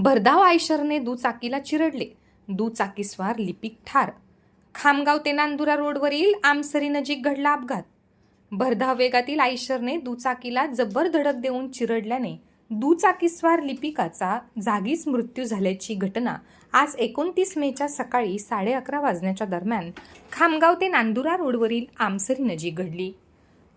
भरधाव आयशरने दुचाकीला चिरडले. दुचाकीस्वार लिपिक ठार. खामगाव ते नांदुरा रोडवरील आमसरी नजीक घडला अपघात. भरधाव वेगातील आयशरने दुचाकीला जबर धडक देऊन चिरडल्याने दुचाकीस्वार लिपिकाचा जागीच मृत्यू झाल्याची घटना आज एकोणतीस मेच्या सकाळी साडे अकरा वाजण्याच्या दरम्यान खामगाव ते नांदुरा रोडवरील आमसरी नजीक घडली.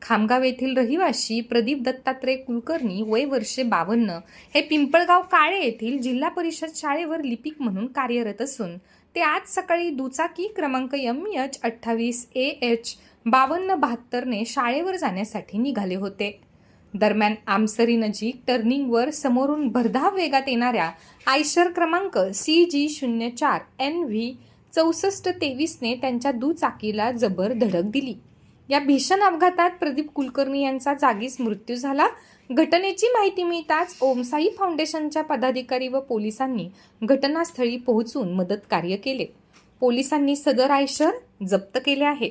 खामगाव येथील रहिवाशी प्रदीप दत्तात्रय कुलकर्णी वय वर्षे बावन्न हे पिंपळगाव काळे येथील जिल्हा परिषद शाळेवर लिपिक म्हणून कार्यरत असून ते आज सकाळी दुचाकी क्रमांक एम एच अठ्ठावीस ए एच बावन्न बहात्तरने शाळेवर जाण्यासाठी निघाले होते. दरम्यान आमसरी नजीक टर्निंगवर समोरून भरधाव वेगात येणाऱ्या आयशर क्रमांक सी जी शून्य चार एन व्ही चौसष्ट तेवीसने त्यांच्या दुचाकीला जबर धडक दिली. या भीषण अपघातात प्रदीप कुलकर्णी यांचा जागीच मृत्यू झाला. घटनेची माहिती मिळताच ओमसाई फाउंडेशनच्या पदाधिकारी व पोलिसांनी घटनास्थळी पोहोचून मदत कार्य केले. पोलिसांनी सदर आयशर जप्त केले आहे.